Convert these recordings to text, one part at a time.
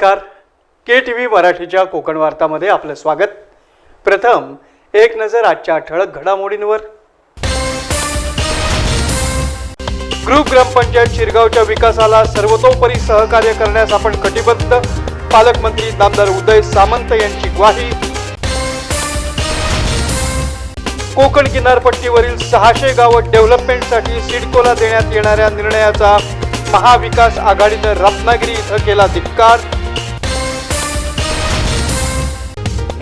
नमस्कार. के T V मराठीच्या कोकण वार्तामध्ये आपलं स्वागत. प्रथम एक नजर आजच्या ठळक घडामोडींवर. ग्रुप ग्रामपंचायत शिरगावच्या विकासाला सर्वतोपरी सहकार्य करण्यास आपण कटिबद्ध. पालकमंत्री नामदार उदय सामंत यांची ग्वाही. कोकण किनारपट्टीवरील सहाशे गावं डेव्हलपमेंटसाठी सिडकोला देण्यात येणाऱ्या निर्णयाचा महाविकास आघाडीनं रत्नागिरी इथं केला धिक्कार.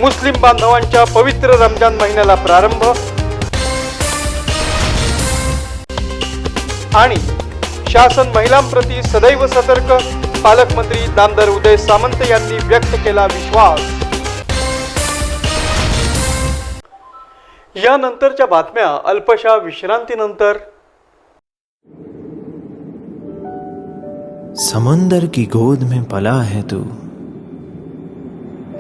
मुस्लिम बांधवांच्या पवित्र रमजान महिन्याला प्रारंभ. आणि शासन महिलांप्रती सदैव सतर्क पालकमंत्री नामदार उदय सामंत यांनी व्यक्त केला विश्वास. यानंतरच्या बातम्या अल्पशा विश्रांतीनंतर. समंदर की गोद में पला है तू।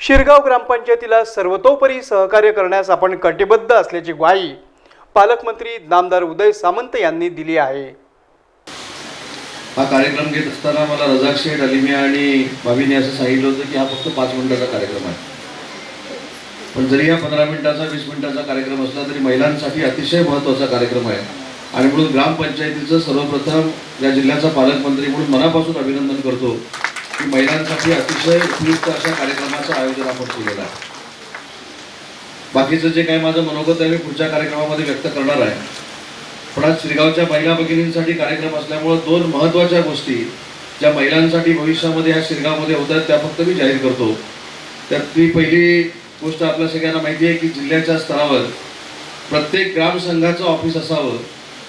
शिरगाव ग्रामपंचायतीला सर्वतोपरी सहकार्य करण्यास आपण कटिबद्ध असल्याची ग्वाही पालकमंत्री नामदार उदय सामंत यांनी दिली आहे. हा कार्यक्रम घेत असताना मला रजाक शेठ अलिमिया आणि भाभीने असं सांगितलं होतं की हा फक्त पाच मिनिटाचा कार्यक्रम आहे. पण जरी हा पंधरा मिनिटाचा वीस मिनिटाचा कार्यक्रम असला तरी महिलांसाठी अतिशय महत्त्वाचा कार्यक्रम आहे. आणि म्हणून ग्रामपंचायतीचं सर्वप्रथम या जिल्ह्याचा पालकमंत्री म्हणून मनापासून अभिनंदन करतो. की महिलांसाठी अतिशय उपयुक्त अशा कार्यक्रमाचं आयोजन आपण केलेलं आहे. बाकीचं जे काही माझं मनोगत आहे मी पुढच्या कार्यक्रमामध्ये व्यक्त करणार आहे. पण आज श्रीगावच्या महिला भगिनींसाठी कार्यक्रम असल्यामुळं दोन महत्त्वाच्या गोष्टी ज्या महिलांसाठी भविष्यामध्ये ह्या श्रीगावमध्ये होत आहेत त्या फक्त मी जाहीर करतो. त्यात ती पहिली गोष्ट आपल्या सगळ्यांना माहिती आहे की जिल्ह्याच्या स्तरावर प्रत्येक ग्रामसंघाचं ऑफिस असावं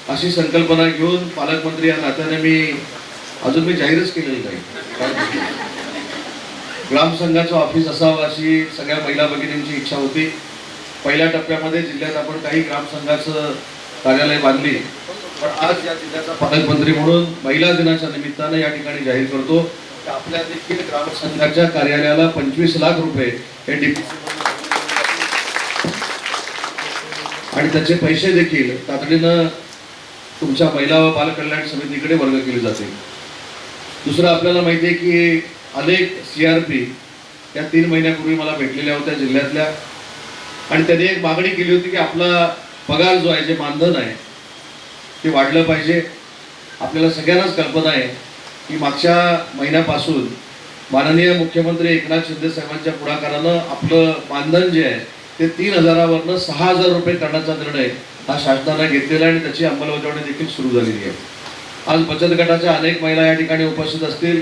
अशी संकल्पना घेऊन पालकमंत्री या नात्याने मी अजून मी जाहीरच केलेलं नाही. ग्रामसंघाचं ऑफिस असावं अशी सगळ्या महिला भगिनींची इच्छा होती. पहिल्या टप्प्यामध्ये जिल्ह्यात आपण काही ग्रामसंघाचं कार्यालय बांधली. पण आज या जिल्ह्याचा पालकमंत्री म्हणून महिला दिनाच्या निमित्तानं या ठिकाणी जाहीर करतो की आपल्या देखील ग्रामसंघाच्या कार्यालयाला पंचवीस लाख रुपये हे आणि त्याचे पैसे देखील तातडीनं तुमच्या महिला व बालकल्याण समितीकडे वर्ग केले जातील. दुसरं आपल्याला माहिती आहे की अनेक सी आर पी या तीन महिन्यापूर्वी मला भेटलेल्या होत्या जिल्ह्यातल्या. आणि त्यांनी एक मागणी केली होती की आपला पगार जो आहे जे मानधन आहे ते वाढलं पाहिजे. आपल्याला सगळ्यांनाच कल्पना आहे की मागच्या महिन्यापासून माननीय मुख्यमंत्री एकनाथ शिंदे साहेबांच्या पुढाकारानं आपलं मानधन जे आहे ते तीन हजारावरनं सहा हजार रुपये करण्याचा निर्णय हा शासनानं घेतलेला आहे आणि त्याची अंमलबजावणी देखील सुरू झालेली आहे. आज बचत गटाच्या अनेक महिला या ठिकाणी उपस्थित असतील.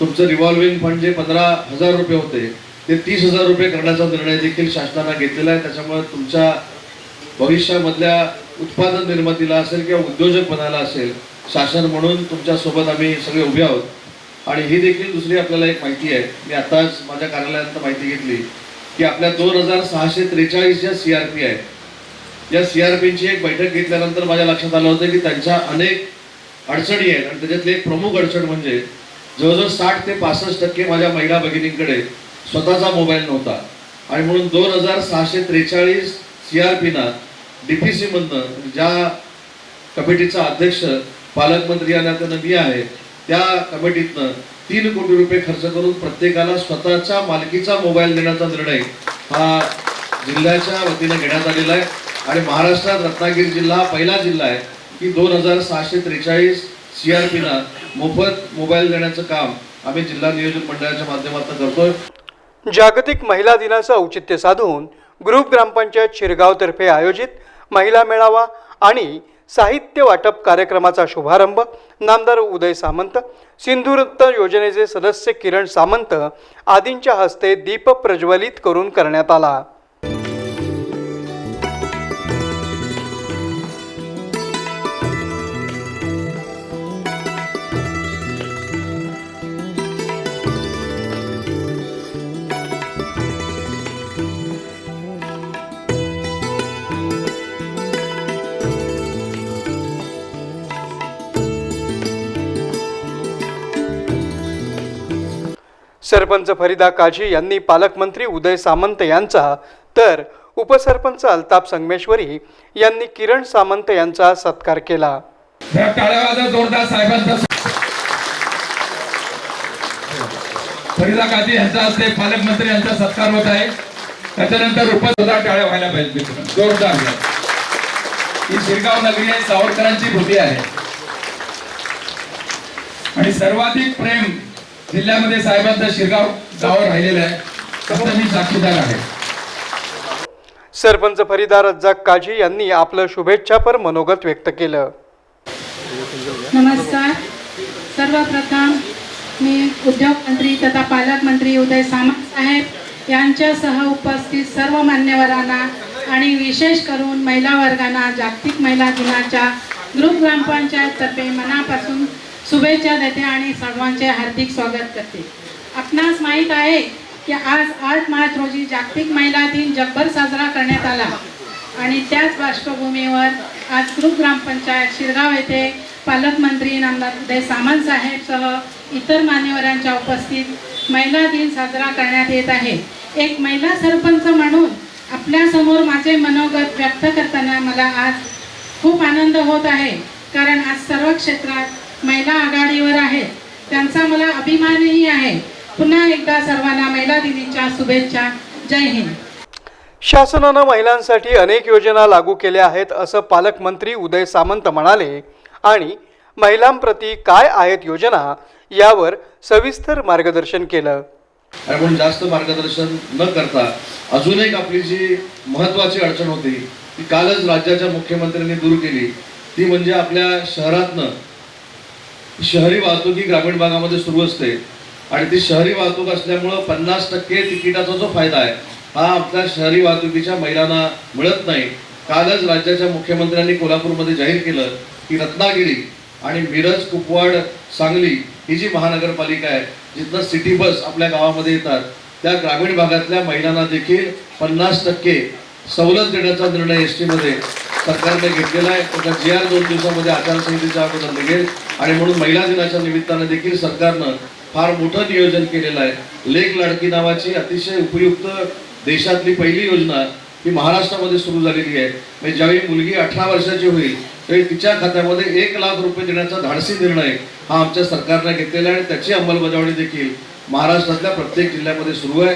तुमचं रिव्हॉल्विंग फंड जे पंधरा हजार रुपये होते ते तीस हजार रुपये करण्याचा निर्णय देखील शासनानं घेतलेला आहे. त्याच्यामुळे तुमच्या भविष्यामधल्या उत्पादन निर्मितीला असेल किंवा उद्योजक बनायला असेल शासन म्हणून तुमच्यासोबत आम्ही सगळे उभे आहोत. आणि ही देखील दुसरी आपल्याला एक माहिती आहे. मी आताच माझ्या कार्यालयात माहिती घेतली की आपल्या दोन हजार सहाशे त्रेचाळीस ज्या सी आर पी आहेत या सी आर पीची एक बैठक घेतल्यानंतर माझ्या लक्षात आलं होतं की त्यांच्या अनेक अडचणी आहेत. आणि त्याच्यातली एक प्रमुख अडचण म्हणजे जवळजवळ साठ ते पासष्ट टक्के माझ्या महिला भगिनींकडे स्वतःचा मोबाईल नव्हता. आणि म्हणून दोन हजार सहाशे त्रेचाळीस सी आर पीना डी पी सीमधनं ज्या कमिटीचा अध्यक्ष पालकमंत्री या नात्यानं मी आहे त्या कमिटीतनं तीन कोटी रुपये खर्च करून प्रत्येकाला स्वतःच्या मालकीचा मोबाईल देण्याचा निर्णय हा जिल्ह्याच्या वतीने घेण्यात आलेला आहे. आणि महाराष्ट्रात रत्नागिरी जिल्हा हा पहिला जिल्हा आहे. की दोन हजार सहाशे त्रेचाळीस सी आर पीना मोफत मोबाईल देण्याचं काम आम्ही जिल्हा नियोजन मंडळाच्या माध्यमातून करतोय. जागतिक महिला दिनाचं औचित्य साधून ग्रुप ग्रामपंचायत शिरगावतर्फे आयोजित महिला मेळावा आणि साहित्य वाटप कार्यक्रमाचा शुभारंभ नामदार उदय सामंत सिंधुरत्न योजनेचे सदस्य किरण सामंत आदींच्या हस्ते दीप प्रज्वलित करून करण्यात आला. सरपंच फरीदा काझी यांनी पालकमंत्री उदय सामंत यांचा तर उपसरपंच अल्ताप संगमेश्वरी यांनी किरण सामंत यांचा सत्कार केला. फरीदा काझी यांचा हस्ते पालकमंत्री यांचा सत्कार होत आहे. त्याच्यानंतर उपस्थित टाळ्या व्हायला पाहिजे जोरदार. ही शिरगाव नगरी आहे सावरकरांची भूती आहे. आणि सर्वाधिक प्रेम जिल्ह्यामध्ये साहेबांचं शिरगाव गावावर राहिलेलं आहे. तसं मी साक्षीदार आहे. सरपंच फरीदा रज्जाक काझी यांनी आपलं शुभेच्छापर मनोगत व्यक्त केलं. नमस्कार. सर्वप्रथम मी उद्योग मंत्री तथा पालकमंत्री उदय सामंत साहेब यांच्यासह उपस्थित सर्व मान्यवरांना आणि विशेष करून महिला वर्गांना जागतिक महिला दिनाच्या ग्रुप ग्रामपंचायततर्फे मनापासून शुभेच्छा देते आणि सर्वांचे हार्दिक स्वागत करते. आपणास माहीत आहे की आज आठ मार्च रोजी जागतिक महिला दिन जगभर साजरा करण्यात आला. आणि त्याच पार्श्वभूमीवर आज कृप ग्रामपंचायत शिरगाव येथे पालकमंत्री नामदार उदय सामंत साहेबसह इतर मान्यवरांच्या उपस्थित महिला दिन साजरा करण्यात येत आहे. एक महिला सरपंच म्हणून आपल्यासमोर माझे मनोगत व्यक्त करताना मला आज खूप आनंद होत आहे. कारण आज सर्व क्षेत्रात महिला आघाडीवर आहेत. त्यांचा मला अभिमानही आहे. पुन्हा एकदा सर्वांना महिला दिनीच्या शुभेच्छा. जय हिंद. शासनानं महिलांसाठी अनेक योजना लागू केल्या आहेत असं पालकमंत्री उदय सामंत म्हणाले. आणि महिलांप्रती काय आहेत योजना यावर सविस्तर मार्गदर्शन केलं. आपण जास्त मार्गदर्शन न करता अजून एक आपली जी महत्वाची अडचण होती ती कालच राज्याच्या मुख्यमंत्र्यांनी दूर केली. ती म्हणजे आपल्या शहरातनं शहरी वाहतूक ही ग्रामीण भागामध्ये सुरू असते. आणि ती शहरी वाहतूक असल्यामुळं पन्नास टक्के तिकिटाचा जो फायदा आहे हा आपल्या शहरी वाहतुकीच्या महिलांना मिळत नाही. कालच राज्याच्या मुख्यमंत्र्यांनी कोल्हापूरमध्ये जाहीर केलं की रत्नागिरी आणि मिरज कुपवाड सांगली ही जी महानगरपालिका आहे जिथनं सिटी बस आपल्या गावामध्ये येतात त्या ग्रामीण भागातल्या महिलांना देखील पन्नास टक्के सवलत देण्याचा निर्णय एस टीमध्ये सरकारने घेतलेला आहे. त्याचा जी आर दोन दिवसामध्ये आचारसंहितेच्या अगोदर निघेल आणि म्हणून महिला दिनाच्या निमित्तानं देखील सरकारनं फार मोठं नियोजन केलेलं आहे. लेख लाडकी नावाची अतिशय उपयुक्त देशातली पहिली योजना ही महाराष्ट्रामध्ये सुरू झालेली आहे. म्हणजे ज्यावेळी मुलगी अठरा वर्षाची होईल त्यावेळी तिच्या खात्यामध्ये एक लाख रुपये देण्याचा धाडसी निर्णय हा आमच्या सरकारने घेतलेला आहे. आणि त्याची अंमलबजावणी देखील महाराष्ट्रातल्या प्रत्येक जिल्ह्यामध्ये सुरू आहे.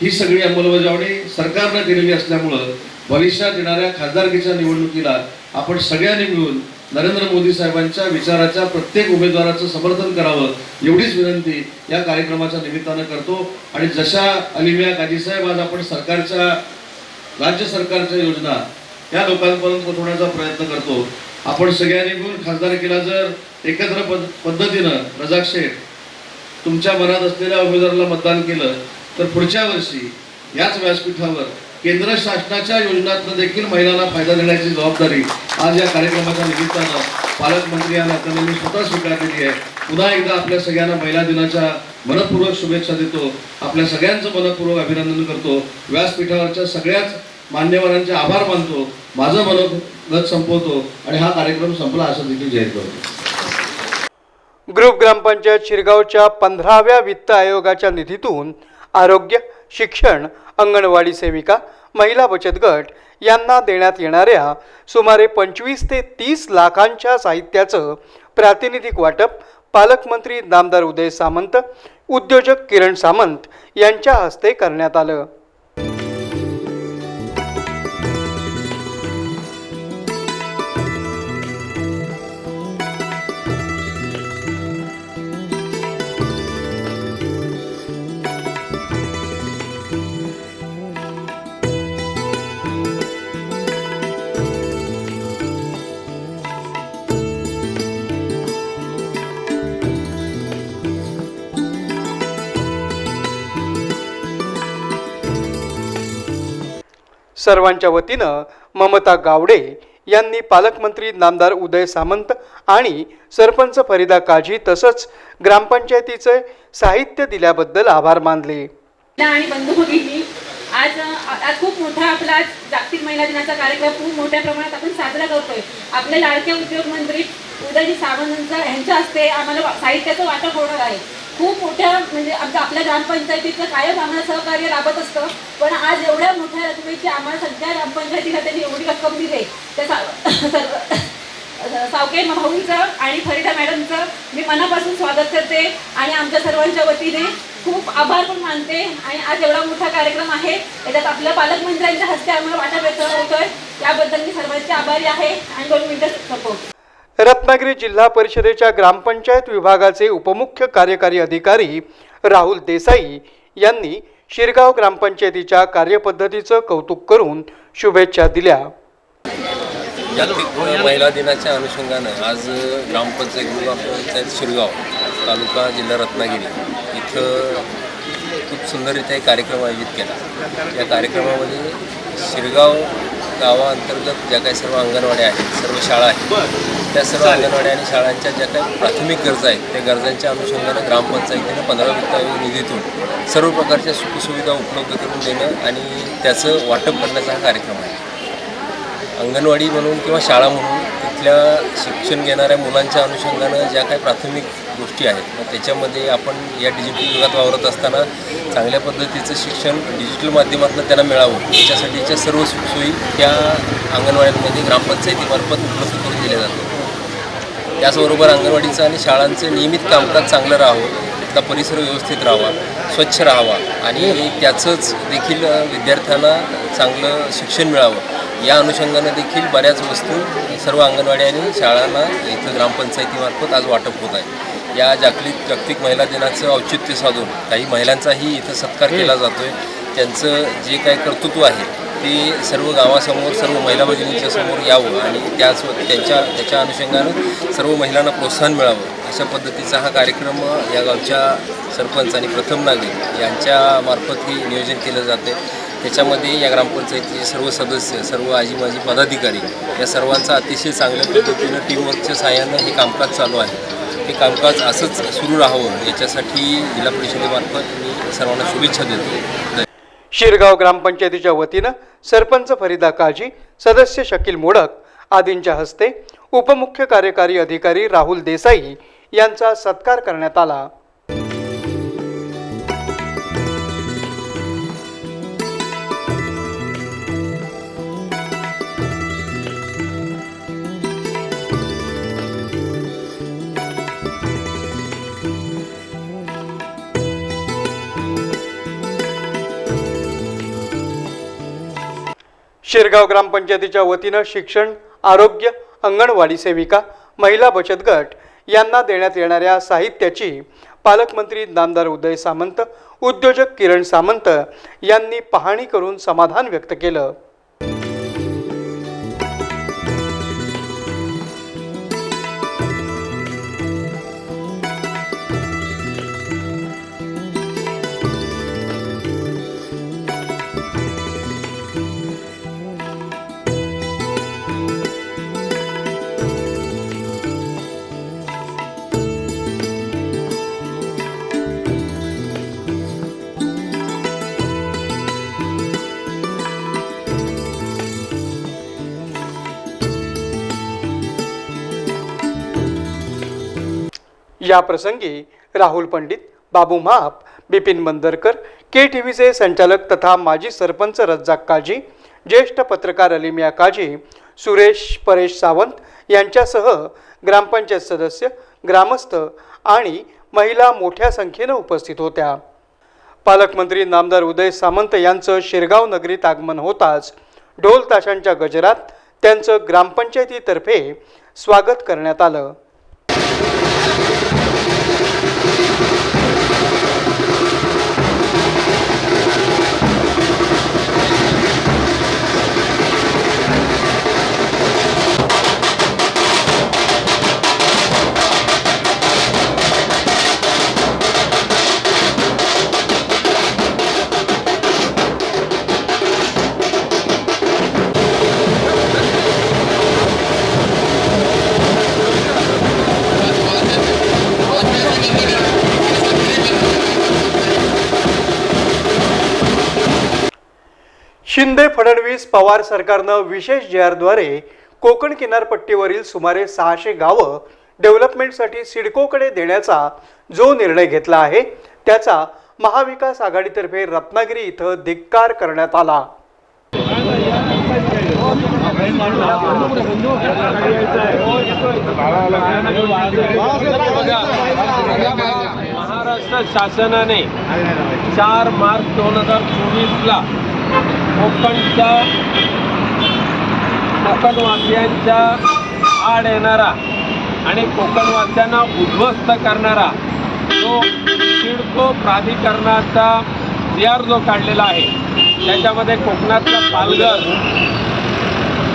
ही सगळी अंमलबजावणी सरकारनं केलेली असल्यामुळं भविष्यात येणाऱ्या खासदारकीच्या निवडणुकीला आपण सगळ्यांनी मिळून नरेंद्र मोदी साहेबांच्या विचाराच्या प्रत्येक उमेदवाराचं समर्थन करावं एवढीच विनंती या कार्यक्रमाच्या निमित्तानं करतो. आणि जशा अलिमिया काजी साहेब आज आपण सरकारच्या राज्य सरकारच्या योजना या लोकांपर्यंत पोहोचवण्याचा प्रयत्न करतो. आपण सगळ्यांनी मिळून खासदारकीला जर एकत्र पद पद्धतीनं रजाक शेठ तुमच्या मनात असलेल्या उमेदवाराला मतदान केलं तर पुढच्या वर्षी याच व्यासपीठावर केंद्र शासनाच्या योजनातनं देखील महिलांना फायदा देण्याची जबाबदारी आज या कार्यक्रमाच्या निमित्तानं पालकमंत्री या नात्याने स्वतः स्वीकारलेली आहे. पुन्हा एकदा आपल्या सगळ्यांना महिला दिनाच्या मनपूर्वक शुभेच्छा देतो. आपल्या सगळ्यांचं मनपूर्वक अभिनंदन करतो. व्यासपीठावरच्या सगळ्याच मान्यवरांचे आभार मानतो. माझं मनोगत संपवतो आणि हा कार्यक्रम संपला असं देखील जाहीर करतो. ग्रुप ग्रामपंचायत शिरगावच्या पंधराव्या वित्त आयोगाच्या निधीतून आरोग्य शिक्षण अंगणवाडी सेविका महिला बचत गट यांना देण्यात येणाऱ्या सुमारे पंचवीस ते तीस लाखांच्या साहित्याचं प्रातिनिधिक वाटप पालकमंत्री नामदार उदय सामंत उद्योजक किरण सामंत यांच्या हस्ते करण्यात आलं. सर्वांच्या वतीनं ममता गावडे यांनी पालकमंत्री नामदार उदय सामंत आणि सरपंच फरीदा काझी तसंच ग्रामपंचायतीचे साहित्य दिल्याबद्दल आभार मानले. आणि बंधू भगिनी आज आज खूप मोठा आपला जागतिक महिला दिनाचा कार्यक्रम खूप मोठ्या प्रमाणात आपण साजरा करतोय. आपल्या लाडक्या उद्योग मंत्री उदयजी सावंतांचा यांच्या हस्ते आम्हाला साहित्याचं वाटप होणार आहे. खूप मोठ्या म्हणजे आमच्या आपल्या ग्रामपंचायतीचं कायम आम्हाला सहकार्य लाभत असतं. पण आज एवढ्या मोठ्या रकमेची आम्हाला सध्या ग्रामपंचायतीला त्यांनी एवढी रक्कम दिली त्या सा- सर्व सावके भाऊंचं आणि फरीदा मॅडमचं मी मनापासून स्वागत करते आणि आमच्या सर्वांच्या वतीने खूप आभार पण मानते. आणि आज एवढा मोठा कार्यक्रम आहे. याच्यात आपल्या पालकमंत्र्यांच्या हस्ते आम्हाला वाटा व्यक्त होतोय. त्याबद्दल मी सर्वांचे आभारी आहे. आणि दोन मिनटं संपवते. रत्नागिरी जिल्हा परिषदेच्या ग्रामपंचायत विभागाचे उपमुख्य कार्यकारी अधिकारी राहुल देसाई यांनी शिरगाव ग्रामपंचायतीच्या कार्यपद्धतीचं कौतुक करून शुभेच्छा दिल्या. जागतिक महिला दिनाच्या अनुषंगानं आज ग्रामपंचायत ग्रामपंचायत शिरगाव तालुका जिल्हा रत्नागिरी इथं खूप सुंदररित्या कार्यक्रम आयोजित केला. या कार्यक्रमामध्ये शिरगाव गावाअंतर्गत ज्या काही सर्व अंगणवाड्या आहेत सर्व शाळा आहेत त्या सर्व अंगणवाड्या आणि शाळांच्या ज्या काही प्राथमिक गरजा आहेत त्या गरजांच्या अनुषंगानं ग्रामपंचायतीनं पंधरा वित्त आयोग निधीतून सर्व प्रकारच्या सुखसुविधा उपलब्ध करून देणं आणि त्याचं वाटप करण्याचा हा कार्यक्रम आहे. अंगणवाडी म्हणून किंवा शाळा म्हणून तिथल्या शिक्षण घेणाऱ्या मुलांच्या अनुषंगानं ज्या काही प्राथमिक गोष्टी आहेत मग त्याच्यामध्ये आपण या डिजिटल युगात वावरत असताना चांगल्या पद्धतीचं शिक्षण डिजिटल माध्यमातून त्यांना मिळावं याच्यासाठीच्या सर्व सुखसोयी त्या अंगणवाड्यांमध्ये ग्रामपंचायतीमार्फत उपलब्ध करून दिल्या जातात. त्याचबरोबर अंगणवाडीचं आणि शाळांचं नियमित कामकाज चांगलं राहावं तिथला परिसर व्यवस्थित राहावा स्वच्छ राहावा आणि त्याचंच देखील विद्यार्थ्यांना चांगलं शिक्षण मिळावं. या अनुषंगानं देखील बऱ्याच वस्तू सर्व अंगणवाडी आणि शाळांना इथं ग्रामपंचायतीमार्फत आज वाटप होत आहे. या जागतिक जागतिक महिला दिनाचं औचित्य साधून काही महिलांचाही इथं सत्कार केला जातो आहे त्यांचं जे काही कर्तृत्व आहे ते सर्व गावासमोर सर्व महिला भगिनींच्या समोर यावं आणि त्याच त्यांच्या त्याच्या अनुषंगानं सर्व महिलांना प्रोत्साहन मिळावं अशा पद्धतीचा हा कार्यक्रम या गावच्या सरपंच आणि प्रथम नागरिक यांच्यामार्फत हे नियोजन केलं जाते. त्याच्यामध्ये या ग्रामपंचायतीचे सर्व सदस्य सर्व आजी माजी पदाधिकारी या सर्वांचा अतिशय चांगल्या पद्धतीनं टीमवर्कच्या सहाय्यानं हे कामकाज चालू आहे. हे कामकाज असंच सुरू राहावं याच्यासाठी जिल्हा परिषदेमार्फत मी सर्वांना शुभेच्छा देतो. शिरगाव ग्रामपंचायतीच्या वतीनं सरपंच फरीदा काजी सदस्य शकील मोडक आदींच्या हस्ते उपमुख्य कार्यकारी अधिकारी राहुल देसाई यांचा सत्कार करण्यात आला. शिरगाव ग्रामपंचायतीच्या वतीनं शिक्षण आरोग्य अंगणवाडी सेविका महिला बचत गट यांना देण्यात येणाऱ्या साहित्याची पालकमंत्री नामदार उदय सामंत उद्योजक किरण सामंत यांनी पाहणी करून समाधान व्यक्त केलं. या प्रसंगी राहुल पंडित बाबू महाप बिपिन बंदरकर के टी व्हीचे संचालक तथा माजी सरपंच रज्जाक काजी ज्येष्ठ पत्रकार अलिमिया काजी सुरेश परेश सावंत यांच्यासह ग्रामपंचायत सदस्य ग्रामस्थ आणि महिला मोठ्या संख्येनं उपस्थित होत्या. पालकमंत्री नामदार उदय सामंत यांचं शिरगाव नगरीत आगमन होताच ढोल ताशांच्या गजरात त्यांचं ग्रामपंचायतीतर्फे स्वागत करण्यात आलं. शिंदे फडणवीस पवार सरकारनं विशेष जेआरद्वारे कोकण किनारपट्टीवरील सुमारे सहाशे गावं डेव्हलपमेंटसाठी सिडकोकडे देण्याचा जो निर्णय घेतला आहे त्याचा महाविकास आघाडीतर्फे रत्नागिरी इथं धिक्कार करण्यात आला. महाराष्ट्र शासनाने चार मार्च दोन हजार चोवीसला कोकणच्या कोकणवासियांच्या आड येणारा आणि कोकणवासियांना उद्ध्वस्त करणारा जो सिडको प्राधिकरणाचा जी आर जो काढलेला आहे त्याच्यामध्ये कोकणातलं पालघर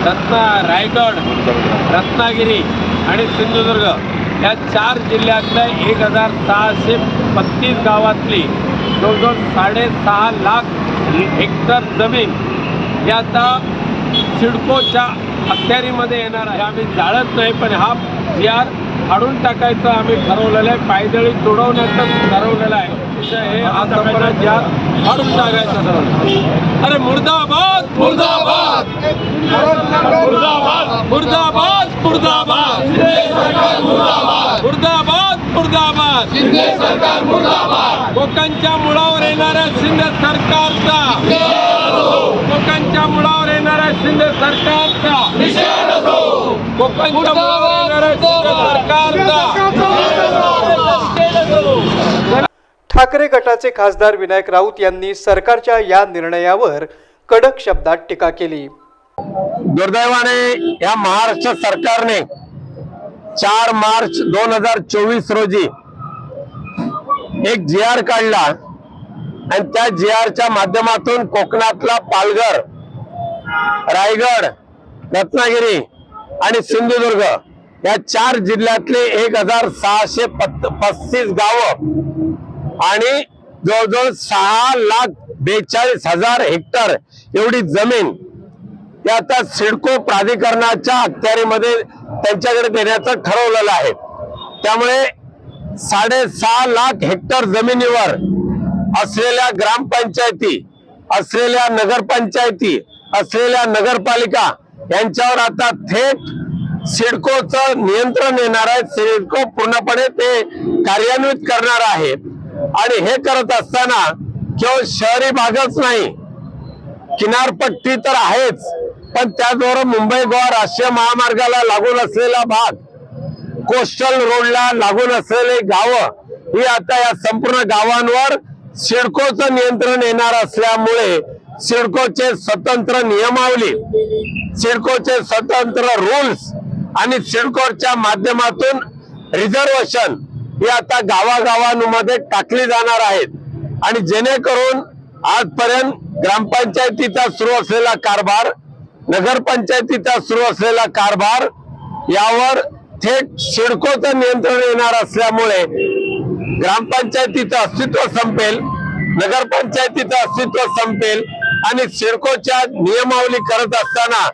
रत्ना रायगड रत्नागिरी आणि सिंधुदुर्ग या चार जिल्ह्यातल्या एक हजार सहाशे पस्तीस गावातली जवळजवळ साडेसहा लाख हेक्टर जमीन हे आता सिडकोच्या अखत्यारीमध्ये येणार आहे. आम्ही जाळत नाही पण हा जी आर फाडून टाकायचं आम्ही ठरवलेलं आहे. पायदळी तुडवण्याचं ठरवलेलं आहे. हे आतापर्यंत जी आर फाडून टाकायचं ठरवलं. अरे मुर्दाबाद मुर्दाबाद मुर्दाबाद! मुर्दाबाद मुर्दाबाद! मुर्दाबाद मुर्दाबाद! कोकणच्या मुळावर येणाऱ्या शिंदे सरकारचा. कोकणच्या मुळावर येणाऱ्या शिंदे सरकारचा. कोकणच्या मुळावर येणाऱ्या शिंदे सरकारचा. ठाकरे गटाचे खासदार विनायक राऊत यांनी सरकारच्या या निर्णयावर कडक शब्दात टीका केली. दुर्दैवाने या महाराष्ट्र सरकारने चार मार्च दोन हजार चोवीस रोजी एक जी आर काढला आणि त्या जी आरच्या माध्यमातून कोकणातला पालघर रायगड रत्नागिरी आणि सिंधुदुर्ग या चार जिल्ह्यातले एक हजार सहाशे पस्तीस गावं आणि जवळजवळ सहा लाख बेचाळीस हजार हेक्टर एवढी जमीन या आता सिडको प्राधिकरणाच्या अखत्यारीमध्ये त्यांच्याकडे देण्याचं ठरवलेलं आहे. त्यामुळे साडेसहा लाख हेक्टर जमिनीवर असलेल्या ग्रामपंचायती असलेल्या नगरपंचायती असलेल्या नगरपालिका यांच्यावर आता थेट सिडकोचं नियंत्रण येणार आहे. सिडको पूर्णपणे ते कार्यान्वित करणार आहे आणि हे करत असताना केवळ शहरी भागच नाही किनारपट्टी तर आहेच पण त्याचबरोबर मुंबई गोवा राष्ट्रीय महामार्गाला लागून असलेला भाग कोस्टल रोडला लागून असलेले गावं ही आता या संपूर्ण गावांवर सिडकोचं नियंत्रण येणार असल्यामुळे सिडकोचे स्वतंत्र नियमावली सिडकोचे स्वतंत्र रूल्स आणि सिडकोच्या माध्यमातून रिझर्वेशन ही आता गावागावांमध्ये टाकली जाणार आहेत. आणि जेणेकरून आजपर्यंत ग्रामपंचायतीचा सुरू असलेला कारभार नगरपंचायतीचा सुरू असलेला कारभार यावर थेट सिडकोचं नियंत्रण येणार असल्यामुळे ग्रामपंचायतीचं अस्तित्व संपेल नगरपंचायतीचं अस्तित्व संपेल आणि सिडकोच्या नियमावली करत असताना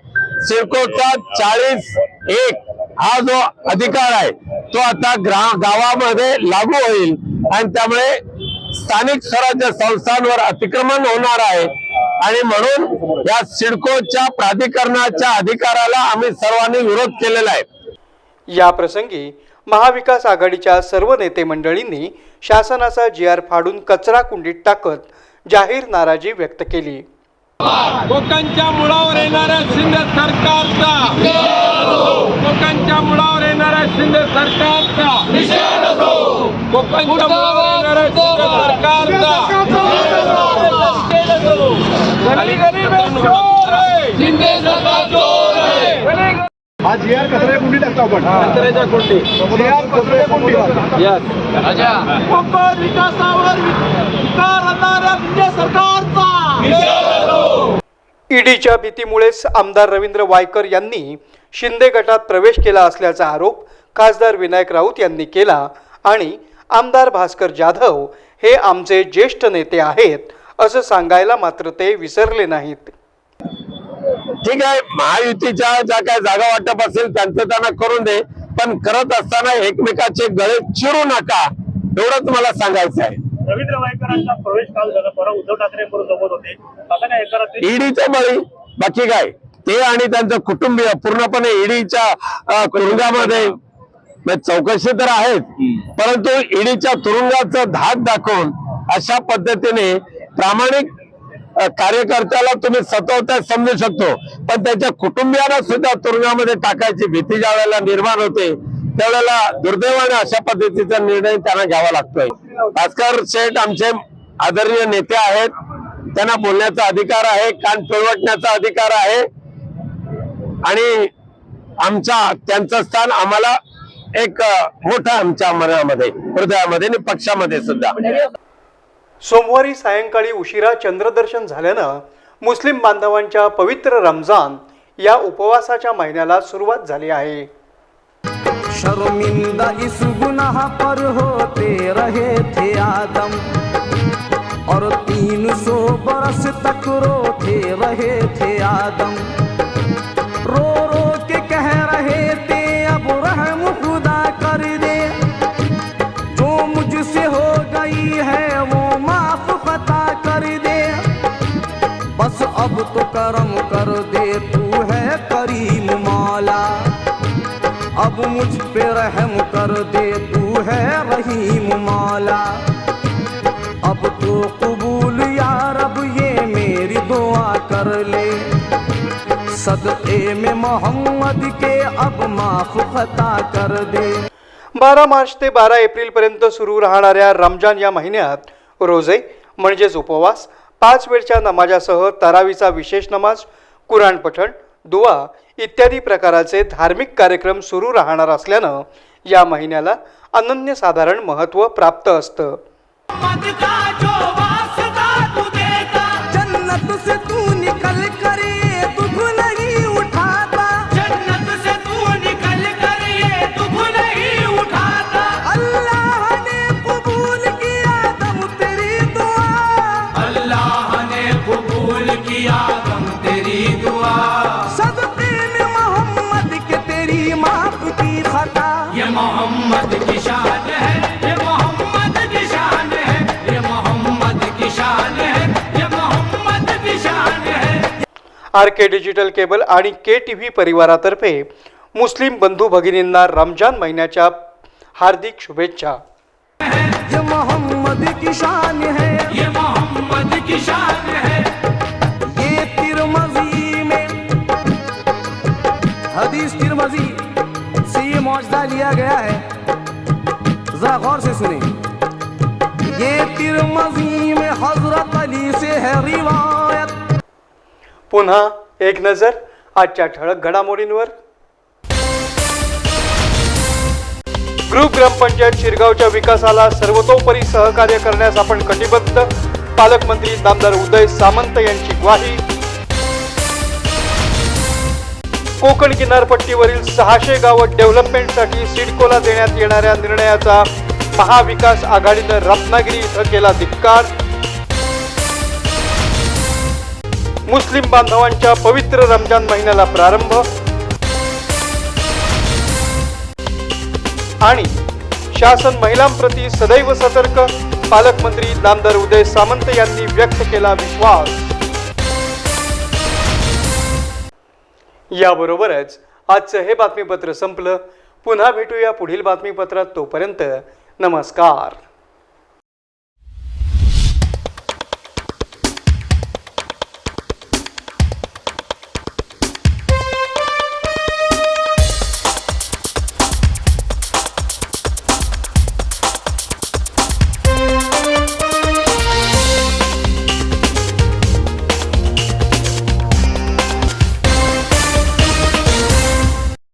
सिडकोचा चाळीस एक हा जो अधिकार आहे तो आता ग्रा गावामध्ये लागू होईल आणि त्यामुळे स्थानिक स्वराज्य संस्थांवर अतिक्रमण होणार आहे. आणि म्हणून या सिडकोच्या प्राधिकरणाच्या अधिकाराला आम्ही सर्वांनी विरोध केलेला आहे. या प्रसंगी महाविकास आघाडीच्या सर्व नेते मंडळींनी शासनाचा जी आर फाडून कचरा कुंडीत टाकत जाहीर नाराजी व्यक्त केली. कोकणच्या मुळावर येणाऱ्या शिंदे सरकारचा. कोकणच्या मुळावर येणाऱ्या शिंदे सरकारचा. कोकणच्या मुळावर येणाऱ्या शिंदे सरकारचा. हा जी आर कचऱ्या कुंडी टाकतो आपण. कचऱ्याच्या कुंडी जी आर कचऱ्या कुंडी विकासावर विकार आणणाऱ्या शिंदे सरकारचा. ईडीच्या भीतीमुळेच आमदार रवींद्र वायकर यांनी शिंदे गटात प्रवेश केला असल्याचा आरोप खासदार विनायक राऊत यांनी केला आणि आमदार भास्कर जाधव हे आमचे ज्येष्ठ नेते आहेत असं सांगायला मात्र ते विसरले नाहीत. ठीक आहे महायुतीच्या ज्या काय जागा वाटप असेल त्यांचं त्यांना करून दे पण करत असताना एकमेकाचे गळे चिरू नका एवढंच मला सांगायचं आहे. रवींद्र वायकरांचा प्रवेश काल झाला परवा उद्धव ठाकरे सोबत होते. आता काय एका रात्री ईडीचे बळी बाकी काय? ते आणि त्यांचं कुटुंबीय पूर्णपणे ईडीच्या तुरुंगामध्ये. चौकशी तर आहेत परंतु ईडीच्या तुरुंगाचं धाक दाखवून अशा पद्धतीने प्रामाणिक कार्यकर्त्याला तुम्ही सतवता समजू शकतो. पण त्याच्या कुटुंबियांना सुद्धा तुरुंगामध्ये टाकायची भीती ज्या वेळेला निर्माण होते त्यावेळेला दुर्दैवाने अशा पद्धतीचा निर्णय त्यांना घ्यावा लागतोय. भास्कर शेठ आमचे आदरणीय नेते आहेत. त्यांना बोलण्याचा अधिकार आहे कान पिळवटण्याचा अधिकार आहे. आणि आमचा त्यांचं स्थान आम्हाला एक मोठा आमच्या मनामध्ये हृदयामध्ये आणि पक्षामध्ये सुद्धा. सोमवारी सायंकाळी उशिरा चंद्रदर्शन झाल्यानं मुस्लिम बांधवांच्या पवित्र रमजान या उपवासाच्या महिन्याला सुरुवात झाली आहे. शर्मिंदा इस गुनाह पर होते रहे थे आदम और तीन सौ बरस तक रोते रहे थे आदम। रो रो के कह रहे थे अब रहम खुदा कर दे। जो मुझसे हो गई है वो अब तो करम कर दे तू है करीम मौला। अब मुझ पे रहम कर दे तू है रहीम मौला। अब तो कबूल यार अब ये मेरी दुआ कर ले। सदक़े में मोहम्मद के अब माफ खता कर दे। बारा मार्च ते बारा एप्रिल पर्यंत सुरू राहणाऱ्या रमजान या महिन्यात रोजे म्हणजेच उपवास पाच वेळच्या नमाजासह तरावीचा विशेष नमाज कुराण पठण दुआ इत्यादी प्रकाराचे धार्मिक कार्यक्रम सुरू राहणार असल्यानं या महिन्याला अनन्यसाधारण महत्त्व प्राप्त असतं. आर के डिजिटल केबल आणि के टी व्ही परिवारातर्फे मुस्लिम बंधू भगिनींना रमजान महिन्याच्या हार्दिक शुभेच्छा. ये मोहम्मद की शान है। ये मोहम्मद की शान है। ये तिरमजी में हदीस तिरमजी से ये मौजदा लिया गया है। जरा गौर से सुने। ये तिरमजी में हजरत अली से है रिवायत पुन्हा एक नजर आजच्या ठळक घडामोडींवर. ग्रुप ग्रामपंचायत शिरगावच्या विकासाला सर्वतोपरी सहकार्य करण्यास आपण कटिबद्ध. पालकमंत्री नामदार उदय सामंत यांची ग्वाही. कोकण किनारपट्टीवरील सहाशे गावं डेव्हलपमेंटसाठी सिडकोला देण्यात येणाऱ्या निर्णयाचा महाविकास आघाडीनं रत्नागिरी इथं केला धिक्कार. मुस्लिम बांधवांच्या पवित्र रमजान महिन्याला प्रारंभ. आणि शासन महिलांप्रती सदैव सतर्क पालकमंत्री नामदार उदय सामंत यांनी व्यक्त केला विश्वास. याबरोबरच आजचं हे बातमीपत्र संपलं. पुन्हा भेटूया पुढील बातमीपत्रात तोपर्यंत नमस्कार.